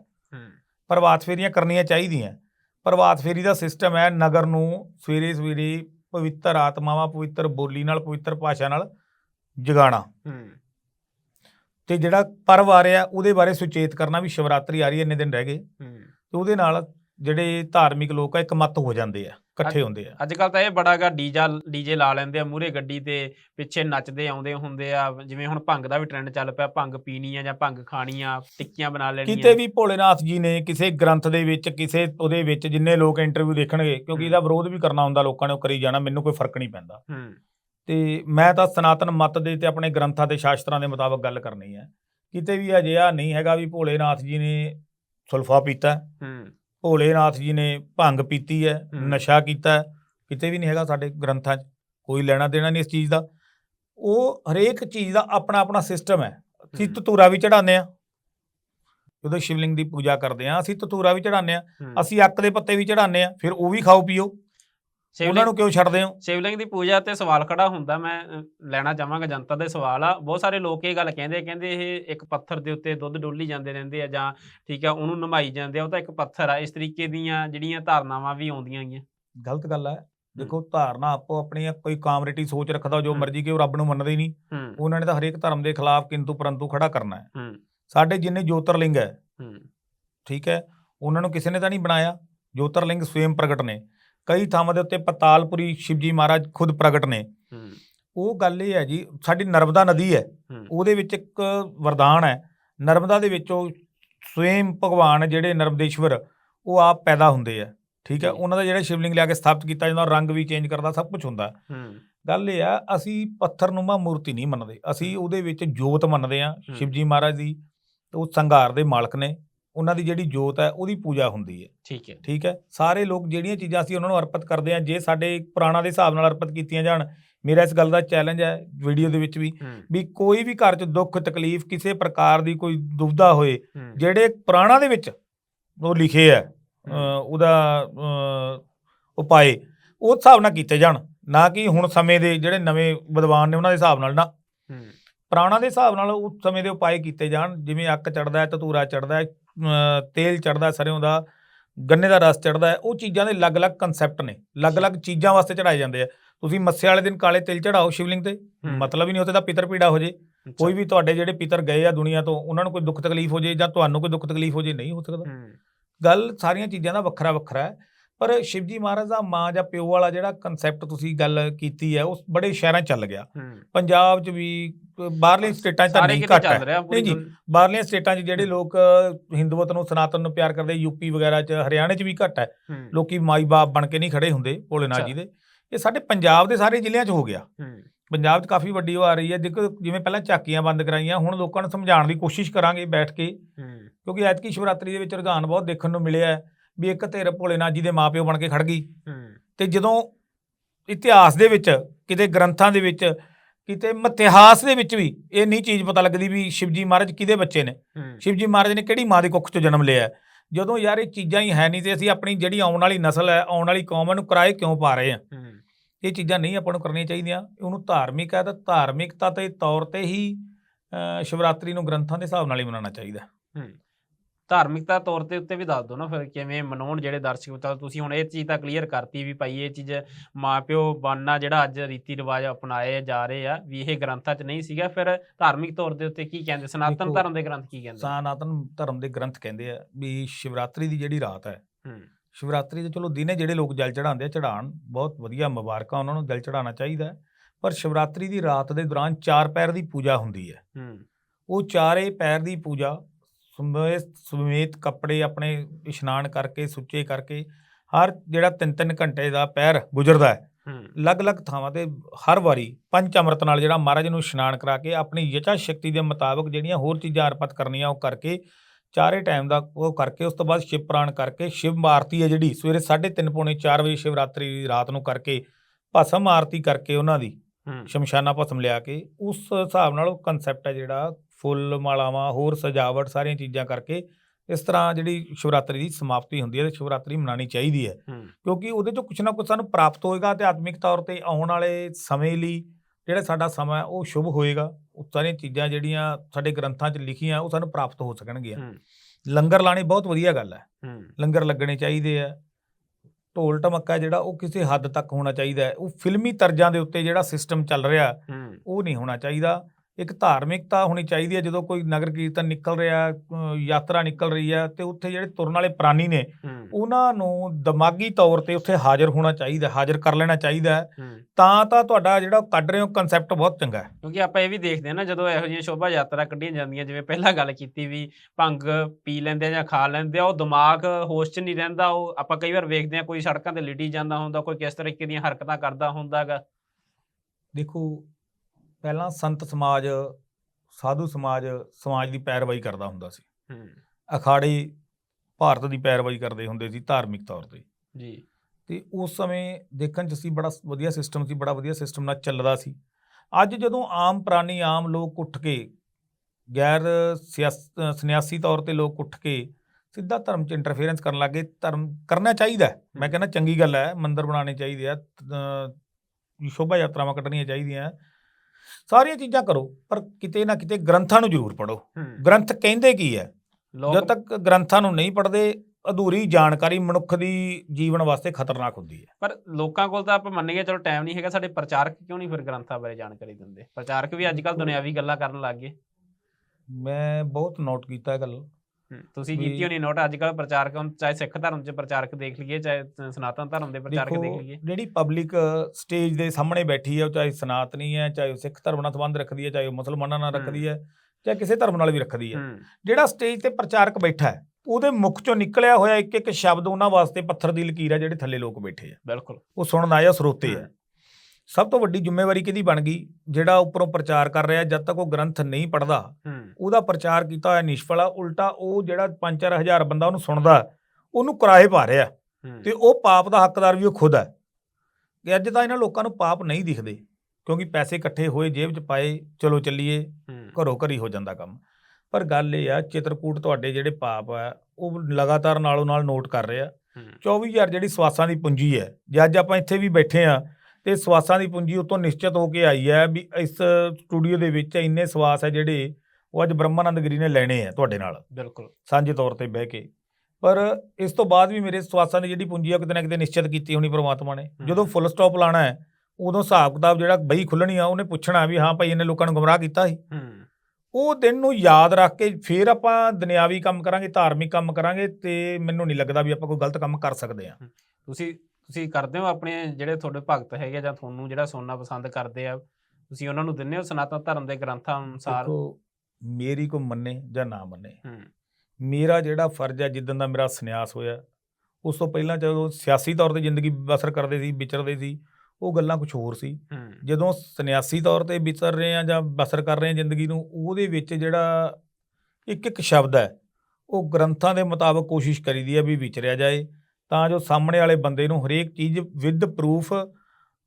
ਪ੍ਰਭਾਤ ਫੇਰੀਆਂ ਕਰਨੀਆਂ ਚਾਹੀਦੀਆਂ। ਪ੍ਰਭਾਤ ਫੇਰੀ ਦਾ ਸਿਸਟਮ ਹੈ ਨਗਰ ਨੂੰ ਸਵੇਰੇ ਸਵੇਰੇ ਪਵਿੱਤਰ ਆਤਮਾਵਾਂ ਪਵਿੱਤਰ ਬੋਲੀ ਨਾਲ ਪਵਿੱਤਰ ਭਾਸ਼ਾ ਨਾਲ ਜਗਾਉਣਾ। ਹੂੰ। ਤੇ ਜਿਹੜਾ ਪਰਵ ਆ ਰਿਹਾ ਉਹਦੇ ਬਾਰੇ ਸੁਚੇਤ ਕਰਨਾ ਵੀ ਸ਼ਿਵਰਾਤਰੀ ਆ ਰਹੀ ਹੈ ਇੰਨੇ ਦਿਨ ਰਹਿ ਗਏ। ਤੇ ਉਹਦੇ ਨਾਲ ਜਿਹੜੇ ਧਾਰਮਿਕ ਲੋਕ ਆ ਇੱਕ ਮਤ ਹੋ ਜਾਂਦੇ ਆ ਇਕੱਠੇ ਹੁੰਦੇ ਆ। ਅੱਜ ਕੱਲ ਤਾਂ ਇਹ ਬੜਾਗਾ ਡੀਜਾ ਡੀਜੇ ਲਾ ਲੈਂਦੇ ਆ ਮੂਰੇ ਗੱਡੀ ਤੇ ਪਿੱਛੇ ਨੱਚਦੇ ਆਉਂਦੇ ਹੁੰਦੇ ਆ ਜਿਵੇਂ ਹੁਣ ਭੰਗ ਦਾ ਵੀ ਟ੍ਰੈਂਡ ਚੱਲ ਪਿਆ ਭੰਗ ਪੀਣੀ ਆ ਜਾਂ ਭੰਗ ਖਾਣੀ ਆ ਟਿੱਕੀਆਂ ਬਣਾ ਲੈਣੀਆਂ। ਕਿਤੇ ਵੀ ਭੋਲੇਨਾਥ ਜੀ ਨੇ ਕਿਸੇ ਗ੍ਰੰਥ ਦੇ ਵਿੱਚ ਕਿਸੇ ਉਹਦੇ ਵਿੱਚ ਜਿੰਨੇ ਲੋਕ ਇੰਟਰਵਿਊ ਦੇਖਣਗੇ ਕਿਉਂਕਿ ਇਹਦਾ ਵਿਰੋਧ ਵੀ ਕਰਨਾ ਹੁੰਦਾ ਲੋਕਾਂ ਨੇ ਉਹ ਕਰੀ ਜਾਣਾ ਮੈਨੂੰ ਕੋਈ ਫ਼ਰਕ ਨਹੀਂ ਪੈਂਦਾ। ਹੂੰ। ਤੇ ਮੈਂ ਤਾਂ ਸਨਾਤਨ ਮਤ ਦੇ ਤੇ ਆਪਣੇ ਗ੍ਰੰਥਾਂ ਦੇ ਸ਼ਾਸਤਰਾਂ ਦੇ ਮੁਤਾਬਕ ਗੱਲ ਕਰਨੀ ਹੈ। ਕਿਤੇ ਵੀ ਅਜਿਹਾ ਨਹੀਂ ਹੈਗਾ ਵੀ ਭੋਲੇਨਾਥ ਜੀ ਨੇ ਸੁਲਫਾ ਪੀਤਾ ਹੈ, ਹੂੰ। ਭੋਲੇਨਾਥ ਜੀ ਨੇ ਭੰਗ ਪੀਤੀ ਹੈ। ਨਸ਼ਾ ਕੀਤਾ ਹੈ, ਕਿਤੇ ਵੀ ਨਹੀਂ ਹੈਗਾ ਸਾਡੇ ਗ੍ਰੰਥਾਂ 'ਚ ਕੋਈ ਲੈਣਾ ਦੇਣਾ ਨਹੀਂ ਇਸ ਚੀਜ਼ ਦਾ। ਉਹ ਹਰੇਕ ਚੀਜ਼ ਦਾ ਆਪਣਾ ਆਪਣਾ ਸਿਸਟਮ ਹੈ। ਅਸੀਂ ਹੂੰ। ਧਤੂਰਾ ਵੀ ਚੜਾਉਂਦੇ ਆ ਜਦੋਂ ਸ਼ਿਵਲਿੰਗ ਦੀ ਪੂਜਾ ਕਰਦੇ ਆ ਅਸੀਂ ਧਤੂਰਾ ਵੀ ਚੜਾਉਂਦੇ ਆ। ਅਸੀਂ ਅੱਕ ਦੇ ਪੱਤੇ ਵੀ ਚੜਾਉਂਦੇ ਆ ਫਿਰ ਉਹ ਵੀ ਖਾਓ ਪੀਓ ਉਹਨਾਂ ਨੂੰ ਕਿਉਂ ਛੱਡਦੇ ਹੋ? ਸ਼ਿਵਲਿੰਗ ਦੀ ਪੂਜਾ ਤੇ ਸਵਾਲ ਖੜਾ ਹੁੰਦਾ ਮੈਂ ਲੈਣਾ ਚਾਹਾਂਗਾ ਜਨਤਾ ਦੇ ਸਵਾਲ ਆ। ਬਹੁਤ ਸਾਰੇ ਲੋਕ ਇਹ ਗੱਲ ਕਹਿੰਦੇ ਕਹਿੰਦੇ ਇਹ ਇੱਕ ਪੱਥਰ ਦੇ ਉੱਤੇ ਦੁੱਧ ਡੋਲੀ ਜਾਂਦੇ ਰਹਿੰਦੇ ਆ ਜਾਂ ਠੀਕ ਆ ਉਹਨੂੰ ਨਮਾਈ ਜਾਂਦੇ ਆ ਉਹ ਤਾਂ ਇੱਕ ਪੱਥਰ ਆ ਇਸ ਤਰੀਕੇ ਦੀਆਂ ਜਿਹੜੀਆਂ ਧਾਰਨਾਵਾਂ ਵੀ ਆਉਂਦੀਆਂ ਗਈਆਂ। ਗਲਤ ਗੱਲ ਹੈ। ਦੇਖੋ ਧਾਰਨਾ ਆਪੋ ਆਪਣੀ ਕੋਈ ਕਾਮਰੇਟੀ ਸੋਚ ਰੱਖਦਾ ਜੋ। ਮਰਜ਼ੀ ਕਿ ਉਹ ਰੱਬ ਨੂੰ ਮੰਨਦੇ ਹੀ ਨਹੀਂ। ਉਹਨਾਂ ਨੇ ਤਾਂ ਹਰੇਕ ਧਰਮ ਦੇ ਖਿਲਾਫ ਕਿੰਤੂ ਪਰੰਤੂ ਖੜਾ ਕਰਨਾ ਹੈ। ਸਾਡੇ ਜਿੰਨੇ ਜੋਤਰਲਿੰਗ ਹੈ ਹੂੰ। ਠੀਕ ਹੈ ਉਹਨਾਂ ਨੂੰ ਕਿਸੇ ਨੇ ਤਾਂ ਨਹੀਂ ਬਣਾਇਆ। ਜੋਤਰਲਿੰਗ ਸਵੈਮ ਪ੍ਰਗਟ ਨੇ। ਕਈ ਥਾਵਾਂ ਦੇ ਉੱਤੇ ਪਤਾਲਪੁਰੀ ਸ਼ਿਵਜੀ ਮਹਾਰਾਜ ਖੁਦ ਪ੍ਰਗਟ ਨੇ। ਉਹ ਗੱਲ ਇਹ ਹੈ ਜੀ ਸਾਡੀ ਨਰਮਦਾ ਨਦੀ ਹੈ ਉਹਦੇ ਵਿੱਚ ਇੱਕ ਵਰਦਾਨ ਹੈ ਨਰਮਦਾ ਦੇ ਵਿੱਚੋਂ ਸਵੈਮ ਭਗਵਾਨ ਜਿਹੜੇ ਨਰਮਦੇਸ਼ਵਰ ਉਹ ਆਪ ਪੈਦਾ ਹੁੰਦੇ ਆ ਠੀਕ ਹੈ। ਉਹਨਾਂ ਦਾ ਜਿਹੜਾ ਸ਼ਿਵਲਿੰਗ ਲਿਆ ਕੇ ਸਥਾਪਿਤ ਕੀਤਾ ਜਾਂਦਾ ਰੰਗ ਵੀ ਚੇਂਜ ਕਰਦਾ ਸਭ ਕੁਝ ਹੁੰਦਾ। ਗੱਲ ਇਹ ਆ ਅਸੀਂ ਪੱਥਰਨੁਮਾ ਮੂਰਤੀ ਨਹੀਂ ਮੰਨਦੇ ਅਸੀਂ ਉਹਦੇ ਵਿੱਚ ਜੋਤ ਮੰਨਦੇ ਆ। ਸ਼ਿਵਜੀ ਮਹਾਰਾਜ ਦੀ ਉਹ ਸੰਘਾਰ ਦੇ ਮਾਲਕ ਨੇ। ਉਹਨਾਂ ਦੀ ਜਿਹੜੀ ਜੋਤ ਹੈ ਉਹਦੀ ਪੂਜਾ ਹੁੰਦੀ ਹੈ। ਠੀਕ ਹੈ। ਠੀਕ ਹੈ? ਸਾਰੇ ਲੋਕ ਜਿਹੜੀਆਂ ਚੀਜ਼ਾਂ ਅਸੀਂ ਉਹਨਾਂ ਨੂੰ ਅਰਪਿਤ ਕਰਦੇ ਆ ਜੇ ਸਾਡੇ ਪੁਰਾਣਾ ਦੇ ਹਿਸਾਬ ਨਾਲ ਅਰਪਿਤ ਕੀਤੀਆਂ ਜਾਣ ਮੇਰਾ ਇਸ ਗੱਲ ਦਾ ਚੈਲੰਜ ਹੈ ਵੀਡੀਓ ਦੇ ਵਿੱਚ ਵੀ ਵੀ ਕੋਈ ਵੀ ਘਰ 'ਚ ਦੁੱਖ ਤਕਲੀਫ ਕਿਸੇ ਪ੍ਰਕਾਰ ਦੀ ਕੋਈ ਦੁਬਦਾ ਹੋਏ ਜਿਹੜੇ ਪੁਰਾਣਾ ਦੇ ਵਿੱਚ ਉਹ ਲਿਖੇ ਆ ਉਹਦਾ ਉਪਾਏ ਉਸ ਹਿਸਾਬ ਨਾਲ ਕੀਤੇ ਜਾਣ। ਨਾ ਕਿ ਹੁਣ ਸਮੇਂ ਦੇ ਜਿਹੜੇ ਨਵੇਂ ਵਿਦਵਾਨ ਨੇ ਉਹਨਾਂ ਦੇ ਹਿਸਾਬ ਨਾਲ ਨਾ। ਪੁਰਾਣਾ ਦੇ ਹਿਸਾਬ ਨਾਲ ਉਸ ਸਮੇਂ ਦੇ ਉਪਾਏ ਕੀਤੇ ਜਾਣ ਜਿਵੇਂ ਅੱਕ ਚੜਦਾ ਹੈ ਧਤੂਰਾ ਚੜਦਾ ਹੈ ਤੇਲ ਚੜਦਾ ਸਰੋਂ ਦਾ ਗੰਨੇ ਦਾ ਰਸ ਚੜਦਾ ਹੈ ਉਹ ਚੀਜ਼ਾਂ ਦੇ ਅਲੱਗ-ਅਲੱਗ ਕਨਸੈਪਟ ਨੇ। ਅਲੱਗ-ਅਲੱਗ ਚੀਜ਼ਾਂ ਵਾਸਤੇ ਚੜਾਏ ਜਾਂਦੇ ਆ। ਤੁਸੀਂ ਮੱਸੇ ਵਾਲੇ ਦਿਨ ਕਾਲੇ ਤਿਲ ਚੜਾਓ ਸ਼ਿਵਲਿੰਗ ਤੇ। ਮਤਲਬ ਹੀ ਨਹੀਂ ਉੱਥੇ ਤਾਂ ਪਿਤਰ ਪੀੜਾ ਹੋ ਜੇ। ਕੋਈ ਵੀ ਤੁਹਾਡੇ ਜਿਹੜੇ ਪਿਤਰ ਗਏ ਆ ਦੁਨੀਆ ਤੋਂ ਉਹਨਾਂ ਨੂੰ ਕੋਈ ਦੁੱਖ ਤਕਲੀਫ ਹੋ ਜੇ ਜਾਂ ਤੁਹਾਨੂੰ ਕੋਈ ਦੁੱਖ ਤਕਲੀਫ ਹੋ ਜੇ ਨਹੀਂ ਹੋ ਸਕਦਾ। ਗੱਲ ਸਾਰੀਆਂ ਚੀਜ਼ਾਂ ਦਾ ਵੱਖਰਾ ਵੱਖਰਾ ਹੈ। ਪਰ ਸ਼ਿਵਜੀ ਮਹਾਰਾਜ ਦਾ ਮਾਂ ਜਾਂ ਪਿਓ ਵਾਲਾ ਜਿਹੜਾ ਕਨਸੈਪਟ ਤੁਸੀਂ ਗੱਲ ਕੀਤੀ ਹੈ ਉਹ ਬੜੇ ਸ਼ਹਿਰਾਂ ਚੱਲ ਗਿਆ। ਪੰਜਾਬ 'ਚ ਵੀ ਬਾਹਰਲੀ ਸਟੇਟਾਂ 'ਚ ਤਾਂ ਨਹੀਂ ਘੱਟ ਹੈ। ਨਹੀਂ ਜੀ, ਬਾਹਰਲੀਆਂ ਸਟੇਟਾਂ 'ਚ ਜਿਹੜੇ ਲੋਕ ਅ, ਹਿੰਦੂਵਤ ਨੂੰ ਸਨਾਤਨ ਨੂੰ ਪਿਆਰ ਕਰਦੇ ਯੂਪੀ ਵਗੈਰਾ 'ਚ ਹਰਿਆਣੇ 'ਚ ਵੀ ਘੱਟ ਹੈ। ਲੋਕੀ ਮਾਈ ਬਾਪ ਬਣ ਕੇ ਨਹੀਂ ਖੜੇ ਹੁੰਦੇ ਭੋਲੇਨਾਥ। ਜੀ ਦੇ। ਇਹ ਸਾਡੇ ਪੰਜਾਬ ਦੇ ਸਾਰੇ ਜ਼ਿਲ੍ਹਿਆਂ 'ਚ ਹੋ ਗਿਆ। ਪੰਜਾਬ 'ਚ ਕਾਫੀ ਵੱਡੀ ਉਹ ਆ ਰਹੀ ਹੈ ਦੇਖੋ ਜਿਵੇਂ ਪਹਿਲਾਂ ਝਾਕੀਆਂ ਬੰਦ ਕਰਾਈਆਂ ਹੁਣ ਲੋਕਾਂ ਨੂੰ ਸਮਝਾਉਣ ਦੀ ਕੋਸ਼ਿਸ਼ ਕਰਾਂਗੇ ਬੈਠ ਕੇ। ਕਿਉਂਕਿ ਐਤਕੀ ਸ਼ਿਵਰਾਤਰੀ ਦੇ ਵਿੱਚ ਰੁਝਾਨ ਬਹੁਤ ਦੇਖਣ ਨੂੰ ਮਿਲਿਆ ਹੈ। ਵੀ ਇੱਕ ਧਿਰ ਭੋਲੇਨਾਥ ਜੀ ਦੇ ਮਾਪਿਓ ਬਣ ਕੇ ਖੜ ਗਈ। ਤੇ ਜਦੋਂ ਇਤਿਹਾਸ ਦੇ ਵਿੱਚ ਕਿਤੇ ਗ੍ਰੰਥਾਂ ਦੇ ਵਿੱਚ ਕਿਤੇ ਇਤਿਹਾਸ ਦੇ ਵਿੱਚ ਵੀ ਇਹ ਨਹੀਂ ਚੀਜ਼ ਪਤਾ ਲੱਗਦੀ ਵੀ ਸ਼ਿਵਜੀ ਮਹਾਰਾਜ ਕਿਹਦੇ ਬੱਚੇ ਨੇ। ਸ਼ਿਵਜੀ ਮਹਾਰਾਜ ਨੇ ਕਿਹੜੀ ਮਾਂ ਦੇ ਕੁੱਖ ਚੋਂ ਜਨਮ ਲਿਆ? ਜਦੋਂ ਯਾਰ ਇਹ ਚੀਜ਼ਾਂ ਹੀ ਹੈ ਨਹੀਂ ਤੇ ਅਸੀਂ ਆਪਣੀ ਜਿਹੜੀ ਆਉਣ ਵਾਲੀ ਨਸਲ ਹੈ ਆਉਣ ਵਾਲੀ ਕੌਮ ਨੂੰ ਕਿਰਾਏ ਕਿਉਂ ਪਾ ਰਹੇ ਹਾਂ? ਹੂੰ। ਇਹ ਚੀਜ਼ਾਂ ਨਹੀਂ ਆਪਾਂ ਨੂੰ ਕਰਨੀਆਂ ਚਾਹੀਦੀਆਂ। ਉਹਨੂੰ ਧਾਰਮਿਕ ਹੈ ਤਾਂ ਧਾਰਮਿਕਤਾ ਦੇ ਤੌਰ ਤੇ ਹੀ ਸ਼ਿਵਰਾਤਰੀ ਨੂੰ ਗ੍ਰੰਥਾਂ ਦੇ ਹਿਸਾਬ ਨਾਲ ਹੀ ਮਨਾਉਣਾ ਚਾਹੀਦਾ। ਹੂੰ। ਧਾਰਮਿਕਤਾ ਤੌਰ ਤੇ ਉੱਤੇ ਵੀ ਦੱਸ ਦਿਓ ਨਾ ਫਿਰ ਕਿਵੇਂ ਮਨਾਉਣ ਜਿਹੜੇ ਦਰਸ਼ਕ ਚਲ ਤੁਸੀਂ ਹੁਣ ਇਹ ਚੀਜ਼ ਤਾਂ ਕਲੀਅਰ ਕਰਤੀ ਵੀ ਭਾਈ ਇਹ ਚੀਜ਼ ਮਾਪਿਓ ਬਣਨਾ ਜਿਹੜਾ ਅੱਜ ਰੀਤੀ ਰਿਵਾਜ ਅਪਣਾਏ ਜਾ ਰਹੇ ਆ ਵੀ ਇਹ ਗ੍ਰੰਥਾਂ 'ਚ ਨਹੀਂ ਸੀਗਾ ਫਿਰ ਧਾਰਮਿਕ ਤੌਰ ਦੇ ਉੱਤੇ ਕੀ ਕਹਿੰਦੇ? ਸਨਾਤਨ ਧਰਮ ਦੇ ਗ੍ਰੰਥ ਕੀ ਕਹਿੰਦੇ? ਸਨਾਤਨ ਧਰਮ ਦੇ ਗ੍ਰੰਥ ਕਹਿੰਦੇ ਆ ਵੀ ਸ਼ਿਵਰਾਤਰੀ ਦੀ ਜਿਹੜੀ ਰਾਤ ਹੈ ਹੂੰ। ਸ਼ਿਵਰਾਤਰੀ ਦੇ ਚਲੋ ਦਿਨੇ ਜਿਹੜੇ ਲੋਕ ਜਲ ਚੜਾਉਂਦੇ ਆ ਚੜਾਉਣ ਬਹੁਤ ਵਧੀਆ ਮੁਬਾਰਕਾਂ ਉਹਨਾਂ ਨੂੰ ਜਲ ਚੜਾਉਣਾ ਚਾਹੀਦਾ। ਪਰ ਸ਼ਿਵਰਾਤਰੀ ਦੀ ਰਾਤ ਦੇ ਦੌਰਾਨ ਚਾਰ ਪੈਰ ਦੀ ਪੂਜਾ ਹੁੰਦੀ ਹੈ। ਹੂੰ। ਉਹ ਚਾਰੇ ਪੈਰ ਦੀ ਪੂਜਾ ਸਮੇਤ ਸਮੇਤ ਕੱਪੜੇ ਆਪਣੇ ਇਸ਼ਨਾਨ ਕਰਕੇ ਸੁੱਚੇ ਕਰਕੇ ਹਰ ਜਿਹੜਾ ਤਿੰਨ ਤਿੰਨ ਘੰਟੇ ਦਾ ਪੈਰ ਗੁਜ਼ਰਦਾ ਹੈ ਅਲੱਗ-ਅਲੱਗ ਥਾਵਾਂ ਤੇ ਹਰ ਵਾਰੀ ਪੰਜ ਅੰਮ੍ਰਿਤ ਨਾਲ ਜਿਹੜਾ ਮਹਾਰਾਜ ਨੂੰ ਇਸ਼ਨਾਨ ਕਰਾ ਕੇ ਆਪਣੀ ਯਚਾ ਸ਼ਕਤੀ ਦੇ ਮੁਤਾਬਕ ਜਿਹੜੀਆਂ ਹੋਰ ਚੀਜ਼ਾਂ ਅਰਪਤ ਕਰਨੀਆਂ ਉਹ ਕਰਕੇ ਚਾਰੇ ਟਾਈਮ ਦਾ ਉਹ ਕਰਕੇ ਉਸ ਤੋਂ ਬਾਅਦ ਸ਼ਿਵ ਪ੍ਰਾਣ ਕਰਕੇ ਸ਼ਿਵ ਆਰਤੀ ਹੈ ਜਿਹੜੀ ਸਵੇਰੇ 3:30 ਪੌਣੇ 4 ਵਜੇ ਸ਼ਿਵਰਾਤਰੀ ਦੀ ਰਾਤ ਨੂੰ ਕਰਕੇ ਭਸਮ ਆਰਤੀ ਕਰਕੇ ਉਹਨਾਂ ਦੀ ਸ਼ਮਸ਼ਾਨਾ ਭਸਮ ਲਿਆ ਕੇ ਉਸ ਹਿਸਾਬ ਨਾਲ ਉਹ ਕਨਸੈਪਟ ਹੈ ਜਿਹੜਾ ਫੁੱਲ ਮਾਲਾਵਾਂ ਹੋਰ ਸਜਾਵਟ ਸਾਰੀਆਂ ਚੀਜ਼ਾਂ ਕਰਕੇ ਇਸ ਤਰ੍ਹਾਂ ਜਿਹੜੀ ਸ਼ਿਵਰਾਤਰੀ ਦੀ ਸਮਾਪਤੀ ਹੁੰਦੀ ਹੈ ਤੇ ਸ਼ਿਵਰਾਤਰੀ ਮਨਾਉਣੀ ਚਾਹੀਦੀ ਹੈ। ਕਿਉਂਕਿ ਉਹਦੇ ਤੋਂ ਕੁਝ ਨਾ ਕੁਝ ਸਾਨੂੰ ਪ੍ਰਾਪਤ ਹੋਏਗਾ ਆਤਮਿਕ ਤੌਰ ਤੇ ਆਉਣ ਵਾਲੇ ਸਮੇਂ ਲਈ ਜਿਹੜਾ ਸਾਡਾ ਸਮਾਂ ਉਹ ਸ਼ੁਭ ਹੋਏਗਾ। ਉਹ ਸਾਰੀਆਂ ਚੀਜ਼ਾਂ ਜਿਹੜੀਆਂ ਸਾਡੇ ਗ੍ਰੰਥਾਂ 'ਚ ਲਿਖੀਆਂ ਉਹ ਸਾਨੂੰ ਪ੍ਰਾਪਤ ਹੋ ਸਕਣਗੀਆਂ। ਲੰਗਰ ਲਾਣੇ ਬਹੁਤ ਵਧੀਆ ਗੱਲ ਹੈ। ਲੰਗਰ ਲੱਗਣੇ ਚਾਹੀਦੇ ਆ ਢੋਲ ਢਮੱਕਾ ਜਿਹੜਾ ਉਹ ਕਿਸੇ ਹੱਦ ਤੱਕ ਹੋਣਾ ਚਾਹੀਦਾ ਹੈ। ਉਹ ਫਿਲਮੀ ਤਰਜ਼ਾਂ ਦੇ ਉੱਤੇ ਜਿਹੜਾ ਸਿਸਟਮ ਚੱਲ ਰਿਹਾ ਉਹ ਨਹੀਂ ਹੋਣਾ ਚਾਹੀਦਾ। ਇੱਕ ਧਾਰਮਿਕਤਾ ਹੋਣੀ ਚਾਹੀਦੀ ਹੈ ਜਦੋਂ ਕੋਈ ਨਗਰ ਕੀਰਤਨ ਨਿਕਲ ਰਿਹਾ ਯਾਤਰਾ ਨਿਕਲ ਰਹੀ ਹੈ ਤੇ ਉੱਥੇ ਜਿਹੜੇ ਤੁਰਨ ਵਾਲੇ ਪ੍ਰਾਨੀ ਨੇ ਹੂੰ। ਉਹਨਾਂ ਨੂੰ ਦਿਮਾਗੀ ਤੌਰ ਤੇ ਉੱਥੇ ਹਾਜ਼ਰ ਹੋਣਾ ਚਾਹੀਦਾ ਹਾਜ਼ਰ ਕਰ ਲੈਣਾ ਚਾਹੀਦਾ ਹੈ। ਹੂੰ। ਤਾਂ ਤਾਂ ਤੁਹਾਡਾ ਜਿਹੜਾ ਕੱਢ ਰਹੇ ਹੋ ਕਨਸੈਪਟ ਬਹੁਤ ਚੰਗਾ ਹੈ। ਕਿਉਂਕਿ ਆਪਾਂ ਇਹ ਵੀ ਦੇਖਦੇ ਹਾਂ ਨਾ ਜਦੋਂ ਇਹੋ ਜਿਹੀਆਂ ਸ਼ੋਭਾ ਯਾਤਰਾ ਕੱਢੀਆਂ ਜਾਂਦੀਆਂ ਜਿਵੇਂ ਪਹਿਲਾਂ ਗੱਲ ਕੀਤੀ ਵੀ ਭੰਗ ਪੀ ਲੈਂਦੇ ਆ ਜਾਂ ਖਾ ਲੈਂਦੇ ਆ ਉਹ ਦਿਮਾਗ ਹੋਸ਼ 'ਚ ਨਹੀਂ ਰਹਿੰਦਾ ਉਹ ਆਪਾਂ ਕਈ ਵਾਰ ਵੇਖਦੇ ਆ ਕੋਈ ਸੜਕਾਂ ਤੇ ਲਿਟੀ ਜਾਂਦਾ ਹੁੰਦਾ ਕੋਈ ਕਿਸ ਤਰੀਕੇ ਦੀਆਂ ਹਰਕਤਾਂ ਕਰਦਾ ਹੁੰਦਾਗਾ। ਦੇਖੋ ਪਹਿਲਾਂ ਸੰਤ ਸਮਾਜ ਸਾਧੂ ਸਮਾਜ ਸਮਾਜ ਦੀ ਪੈਰਵਾਈ ਕਰਦਾ ਹੁੰਦਾ ਸੀ। ਹੂੰ। ਅਖਾੜੇ ਭਾਰਤ ਦੀ ਪੈਰਵਾਈ ਕਰਦੇ ਹੁੰਦੇ ਸੀ ਧਾਰਮਿਕ ਤੌਰ ਤੇ। ਜੀ। ਤੇ ਉਸ ਸਮੇਂ ਦੇਖਣ ਚ ਸੀ ਬੜਾ ਵਧੀਆ ਸਿਸਟਮ ਸੀ ਬੜਾ ਵਧੀਆ ਸਿਸਟਮ ਨਾਲ ਚੱਲਦਾ ਸੀ। ਅੱਜ ਜਦੋਂ ਆਮ ਪ੍ਰਾਣੀ ਆਮ ਲੋਕ ਉੱਠ ਕੇ ਗੈਰ ਸਿਆਸ- ਤੌਰ ਤੇ ਲੋਕ ਉੱਠ ਕੇ ਸਿੱਧਾ ਧਰਮ ਚ ਇੰਟਰਫੇਰੈਂਸ ਕਰਨ ਲੱਗੇ ਧਰਮ ਕਰਨਾ ਚਾਹੀਦਾ। ਮੈਂ ਕਹਿੰਦਾ ਚੰਗੀ ਗੱਲ ਹੈ ਮੰਦਿਰ ਬਣਾਉਣੇ ਚਾਹੀਦੇ ਆ ਸ਼ੋਭਾ ਯਾਤਰਾਵਾਂ ਕੱਢਣੀਆਂ ਚਾਹੀਦੀਆਂ ਸਾਰੀਆਂ ਚੀਜ਼ਾਂ ਕਰੋ ਪਰ ਕਿਤੇ ਨਾ ਕਿਤੇ ਗ੍ਰੰਥਾਂ ਨੂੰ ਜ਼ਰੂਰ ਪੜੋ ਗ੍ਰੰਥ ਕਹਿੰਦੇ ਕੀ ਹੈ? ਜਦ ਤੱਕ ਗ੍ਰੰਥਾਂ ਨੂੰ ਨਹੀਂ ਪੜਦੇ ਅਧੂਰੀ ਜਾਣਕਾਰੀ ਮਨੁੱਖ ਦੀ ਜੀਵਨ ਵਾਸਤੇ ਖਤਰਨਾਕ ਹੁੰਦੀ ਹੈ। ਪਰ ਲੋਕਾਂ ਕੋਲ ਤਾਂ ਆਪਾਂ ਮੰਨੀਏ ਚਲੋ ਟਾਈਮ ਨਹੀਂ ਹੈਗਾ ਸਾਡੇ ਪ੍ਰਚਾਰਕ ਕਿਉਂ ਨਹੀਂ ਫਿਰ ਗ੍ਰੰਥਾਂ ਬਾਰੇ ਜਾਣਕਾਰੀ ਦਿੰਦੇ? ਪ੍ਰਚਾਰਕ ਵੀ ਅੱਜ ਕੱਲ ਦੁਨਿਆਵੀ ਗੱਲਾਂ ਕਰਨ ਲੱਗ ਗਏ। ਮੈਂ ਬਹੁਤ ਨੋਟ ਕੀਤਾ ਇਹ ਗੱਲ। ਤੁਸੀਂ ਕੀਤੀ ਹੋਣੀ ਨੋਟ ਅੱਜ ਕੱਲ ਪ੍ਰਚਾਰਕ ਹੁਣ ਚਾਹੇ ਸਿੱਖ ਧਰਮ 'ਚ ਪ੍ਰਚਾਰਕ ਦੇਖ ਲਈਏ ਚਾਹੇ ਸਨਾਤਨ ਧਰਮ ਦੇ ਪ੍ਰਚਾਰਕ ਦੇਖੋ ਲਈਏ। ਜਿਹੜੀ ਪਬਲਿਕ ਸਟੇਜ ਦੇ ਸਾਹਮਣੇ ਬੈਠੀ ਹੈ ਉਹ ਚਾਹੇ ਸਨਾਤਨੀ ਹੈ ਚਾਹੇ ਉਹ ਸਿੱਖ ਧਰਮ ਨਾਲ ਸੰਬੰਧ ਰੱਖਦੀ ਹੈ ਚਾਹੇ ਉਹ ਮੁਸਲਮਾਨਾਂ ਨਾਲ। ਰੱਖਦੀ ਹੈ ਚਾਹੇ ਕਿਸੇ ਧਰਮ ਨਾਲ ਵੀ ਰੱਖਦੀ ਹੈ। ਜਿਹੜਾ ਸਟੇਜ ਤੇ ਪ੍ਰਚਾਰਕ ਬੈਠਾ ਹੈ ਉਹਦੇ ਮੁਖ ਚੋਂ ਨਿਕਲਿਆ ਹੋਇਆ ਇੱਕ ਇੱਕ ਸ਼ਬਦ ਉਹਨਾਂ ਵਾਸਤੇ ਪੱਥਰ ਦੀ ਲਕੀਰ ਹੈ ਜਿਹੜੇ ਥੱਲੇ ਲੋਕ ਬੈਠੇ ਆ। ਬਿਲਕੁਲ। ਉਹ ਸੁਣਨ ਆਇਆ ਸਰੋਤੇ ਆ। ਸਭ ਤੋਂ ਵੱਡੀ ਜ਼ਿੰਮੇਵਾਰੀ ਕਿਹਦੀ ਬਣ ਗਈ? ਜਿਹੜਾ ਉੱਪਰੋਂ ਪ੍ਰਚਾਰ ਕਰ ਰਿਹਾ ਜਦ ਤੱਕ ਉਹ ਗ੍ਰੰਥ ਨਹੀਂ ਪੜਦਾ ਉਹਦਾ ਪ੍ਰਚਾਰ ਕੀਤਾ ਹੋਇਆ ਨਿਸ਼ਫਲ ਆ ਉਲਟਾ ਉਹ ਜਿਹੜਾ 5-4000 ਬੰਦਾ ਉਹਨੂੰ ਸੁਣਦਾ ਉਹਨੂੰ ਕਿਰਾਏ ਪਾ ਰਿਹਾ। ਤੇ ਉਹ ਪਾਪ ਦਾ ਹੱਕਦਾਰ ਵੀ ਉਹ ਖੁਦ ਹੈ ਕਿ ਅੱਜ ਤਾਂ ਇਹਨਾਂ ਲੋਕਾਂ ਨੂੰ ਪਾਪ ਨਹੀਂ ਦਿਖਦੇ ਕਿਉਂਕਿ ਪੈਸੇ ਇਕੱਠੇ ਹੋਏ ਜੇਬ 'ਚ ਪਾਏ ਚਲੋ ਚੱਲੀਏ ਘਰੋਂ ਘਰੀ ਹੋ ਜਾਂਦਾ ਕੰਮ। ਪਰ ਗੱਲ ਇਹ ਆ ਚਿਤਰਕੂਟ ਤੁਹਾਡੇ ਜਿਹੜੇ ਪਾਪ ਆ ਉਹ ਲਗਾਤਾਰ ਨਾਲੋਂ ਨਾਲ ਨੋਟ ਕਰ ਰਹੇ ਆ। ਹੂੰ। 24000 ਜਿਹੜੀ ਸਵਾਸਾਂ ਦੀ ਪੂੰਜੀ ਹੈ ਜੇ ਅੱਜ ਆਪਾਂ ਇੱਥੇ ਵੀ ਬੈਠੇ ਆ ਤੇ ਸਵਾਸਾਂ ਦੀ ਪੂੰਜੀ ਉਤੋਂ ਨਿਸ਼ਚਿਤ ਹੋ ਕੇ ਆਈ ਹੈ ਵੀ ਇਸ ਸਟੂਡੀਓ ਦੇ ਵਿੱਚ ਇੰਨੇ ਸਵਾਸ ਹੈ ਜਿਹੜੇ ਉਹ ਅੱਜ ਬ੍ਰਹਮਾਨੰਦ ਗਿਰੀ ਨੇ ਲੈਣੇ ਆ ਤੁਹਾਡੇ ਨਾਲ। ਬਿਲਕੁਲ। ਸਾਂਝੇ ਤੌਰ ਤੇ ਬਹਿ ਕੇ। ਪਰ ਇਸ ਤੋਂ ਬਾਅਦ ਵੀ ਮੇਰੇ ਸਵਾਸਾਂ ਦੀ ਜਿਹੜੀ ਪੂੰਜੀ ਆ ਕਿਤੇ ਨਾ ਕਿਤੇ ਨਿਸ਼ਚਿਤ ਕੀਤੀ ਹੋਣੀ ਪ੍ਰਮਾਤਮਾ ਨੇ। ਜਦੋਂ ਫੁੱਲ ਸਟਾਪ ਲਾਣਾ ਹੈ ਉਦੋਂ ਹਿਸਾਬ ਕਿਤਾਬ ਜਿਹੜਾ ਬਈ ਖੁੱਲਣੀ ਆ ਉਹਨੇ ਪੁੱਛਣਾ ਵੀ ਹਾਂ ਭਾਈ ਇਹਨੇ ਲੋਕਾਂ ਨੂੰ ਗੁੰਮਰਾਹ ਕੀਤਾ ਸੀ। ਉਹ ਦਿਨ ਨੂੰ ਯਾਦ ਰੱਖ ਕੇ ਫਿਰ ਆਪਾਂ ਦੁਨਿਆਵੀ ਕੰਮ ਕਰਾਂਗੇ ਧਾਰਮਿਕ ਕੰਮ ਕਰਾਂਗੇ ਤੇ ਮੈਨੂੰ ਨਹੀਂ ਲੱਗਦਾ ਵੀ ਆਪਾਂ ਕੋਈ ਗਲਤ ਕੰਮ ਕਰ ਸਕਦੇ ਆ ਤੁਸੀਂ ਤੁਸੀਂ ਕਰਦੇ ਹੋ ਆਪਣੇ ਜਿਹੜੇ ਤੁਹਾਡੇ ਭਗਤ ਹੈਗੇ ਜਾਂ ਤੁਹਾਨੂੰ ਜਿਹੜਾ ਸੁਣਨਾ ਪਸੰਦ ਕਰਦੇ ਆ ਤੁਸੀਂ ਉਹਨਾਂ ਨੂੰ ਦਿੰਦੇ ਹੋ ਸਨਾਤਨ ਧਰਮ ਦੇ ਗ੍ਰੰਥਾਂ ਅਨੁਸਾਰ? ਮੇਰੀ ਕੋ ਮੰਨੇ ਜਾਂ ਨਾ ਮੰਨੇ। ਮੇਰਾ ਜਿਹੜਾ ਫਰਜ਼ ਹੈ ਜਿੱਦਣ ਦਾ ਮੇਰਾ ਸੰਨਿਆਸ ਹੋਇਆ ਉਸ ਤੋਂ ਪਹਿਲਾਂ ਜਦੋਂ ਸਿਆਸੀ ਤੌਰ ਤੇ ਜ਼ਿੰਦਗੀ ਬਸਰ ਕਰਦੇ ਸੀ ਵਿਚਰਦੇ ਸੀ ਉਹ ਗੱਲਾਂ ਕੁਝ ਹੋਰ ਸੀ। ਜਦੋਂ ਸੰਨਿਆਸੀ ਤੌਰ ਤੇ ਵਿਚਰ ਰਹੇ ਆ ਜਾਂ ਬਸਰ ਕਰ ਰਹੇ ਆ ਜ਼ਿੰਦਗੀ ਨੂੰ ਉਹਦੇ ਵਿੱਚ ਜਿਹੜਾ ਇੱਕ ਇੱਕ ਸ਼ਬਦ ਹੈ ਉਹ ਗ੍ਰੰਥਾਂ ਦੇ ਮੁਤਾਬਕ ਕੋਸ਼ਿਸ਼ ਕਰੀਦੀ ਹੈ ਵੀ ਵਿਚਰਿਆ ਜਾਏ। ਤਾਂ ਜੋ ਸਾਹਮਣੇ ਵਾਲੇ ਬੰਦੇ ਨੂੰ ਹਰੇਕ ਚੀਜ਼ ਵਿਦ ਪ੍ਰੂਫ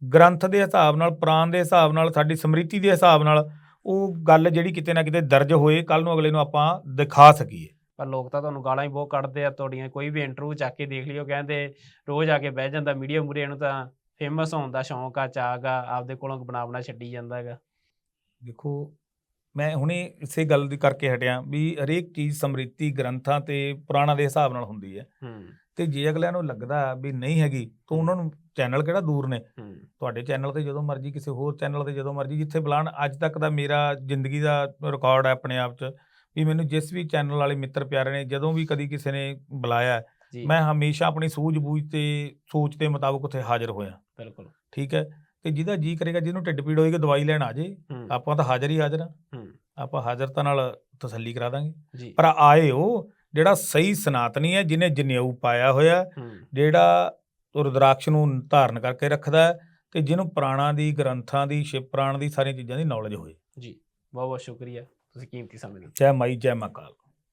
ਗ੍ਰੰਥ ਦੇ ਹਿਸਾਬ ਨਾਲ ਪ੍ਰਾਨ ਦੇ ਹਿਸਾਬ ਨਾਲ ਸਾਡੀ ਸਮ੍ਰਿਤੀ ਦੇ ਹਿਸਾਬ ਨਾਲ ਉਹ ਗੱਲ ਜਿਹੜੀ ਕਿਤੇ ਨਾ ਕਿਤੇ ਦਰਜ ਹੋਏ ਕੱਲ ਨੂੰ ਅਗਲੇ ਨੂੰ ਆਪਾਂ ਦਿਖਾ ਸਕੀਏ। ਪਰ ਲੋਕ ਤਾਂ ਤੁਹਾਨੂੰ ਗਾਲਾਂ ਹੀ ਬਹੁਤ ਕੱਢਦੇ ਆ ਤੁਹਾਡੀਆਂ ਕੋਈ ਵੀ ਇੰਟਰਵਿਊ ਚੱਕ ਕੇ ਦੇਖ ਲਿਓ ਕਹਿੰਦੇ ਰੋਜ਼ ਆ ਕੇ ਬਹਿ ਜਾਂਦਾ ਮੀਡੀਆ ਮੂਰੇ ਨੂੰ ਤਾਂ ਫੇਮਸ ਹੋਣ ਦਾ ਸ਼ੌਂਕ ਆ ਚਾਗ ਆ ਆਪਦੇ ਕੋਲੋਂ ਬਣਾ ਬਣਾ ਛੱਡੀ ਜਾਂਦਾ ਹੈਗਾ ਦੇਖੋ ਮੈਂ ਹੁਣੇ ਇਸੇ ਗੱਲ ਦੀ ਕਰਕੇ ਹਟਿਆ ਵੀ ਹਰੇਕ ਚੀਜ਼ ਸਮ੍ਰਿਤੀ ਗ੍ਰੰਥਾਂ ਤੇ ਪੁਰਾਣਾ ਦੇ ਹਿਸਾਬ ਨਾਲ ਹੁੰਦੀ ਹੈ। ਹੂੰ। ਤੇ ਜੇ ਅਗਲਿਆਂ ਨੂੰ ਲੱਗਦਾ ਵੀ ਨਹੀਂ ਹੈਗੀ ਤਾਂ ਉਹਨਾਂ ਨੂੰ ਚੈਨਲ ਕਿਹੜਾ ਦੂਰ ਨੇ? ਤੁਹਾਡੇ ਚੈਨਲ ਤੇ ਜਦੋਂ ਮਰਜ਼ੀ ਕਿਸੇ ਹੋਰ ਚੈਨਲ ਤੇ ਜਦੋਂ ਮਰਜ਼ੀ ਜਿੱਥੇ ਬੁਲਾਣ ਅੱਜ ਤੱਕ ਦਾ ਮੇਰਾ ਜ਼ਿੰਦਗੀ ਦਾ ਰਿਕਾਰਡ ਹੈ ਆਪਣੇ ਆਪ 'ਚ ਵੀ ਮੈਨੂੰ ਜਿਸ ਵੀ ਚੈਨਲ ਵਾਲੇ ਮਿੱਤਰ ਪਿਆਰੇ ਨੇ ਜਦੋਂ ਵੀ ਕਦੀ ਕਿਸੇ ਨੇ ਬੁਲਾਇਆ ਮੈਂ ਹਮੇਸ਼ਾ ਆਪਣੀ ਸੂਝ-ਬੂਝ ਤੇ ਸੋਚ ਦੇ ਮੁਤਾਬਕ ਉੱਥੇ ਹਾਜ਼ਰ ਹੋਇਆ। ਬਿਲਕੁਲ। ਠੀਕ ਹੈ? ਤੇ ਜਿਹਦਾ ਜੀ ਕਰੇਗਾ ਜਿਹਨੂੰ ਢਿੱਡ ਪੀੜ ਹੋਏਗੀ ਦਵਾਈ ਲੈਣ ਆ ਜੇ। ਆਪਾਂ ਤਾਂ ਹਾਜ਼ਰ ਹੀ ਹਾਜ਼ਰ ਆ ਹੂੰ। ਆਪਾਂ ਹਾਜ਼ਰਤਾ ਨਾਲ ਤਸੱਲੀ ਕਰਾ ਦਾਂਗੇ। ਪਰ ਆਏ ਉਹ ਜਿਹੜਾ ਸਹੀ ਸਨਾਤਨੀ ਹੈ ਜਿਹਨੇ ਜਨੇਊ ਪਾਇਆ ਹੋਇਆ ਜਿਹੜਾ ਰੁਦਰਾਕਸ਼ ਨੂੰ ਧਾਰਨ ਕਰਕੇ ਰੱਖਦਾ ਹੈ ਤੇ ਜਿਹਨੂੰ ਪ੍ਰਾਣਾਂ ਦੀ ਗ੍ਰੰਥਾਂ ਦੀ ਸ਼ਿਵ ਪ੍ਰਾਣ ਦੀ ਸਾਰੀਆਂ ਚੀਜ਼ਾਂ ਦੀ ਨੌਲੇਜ ਹੋਏ। ਜੀ ਬਹੁਤ ਬਹੁਤ ਸ਼ੁਕਰੀਆ। ਤੁਸੀਂ ਕੀਮਤੀ ਸਮੇਂ ਦਿੱਤਾ। ਜੈ ਮਾਈ ਜੈ ਮਾ ਕਾਲ।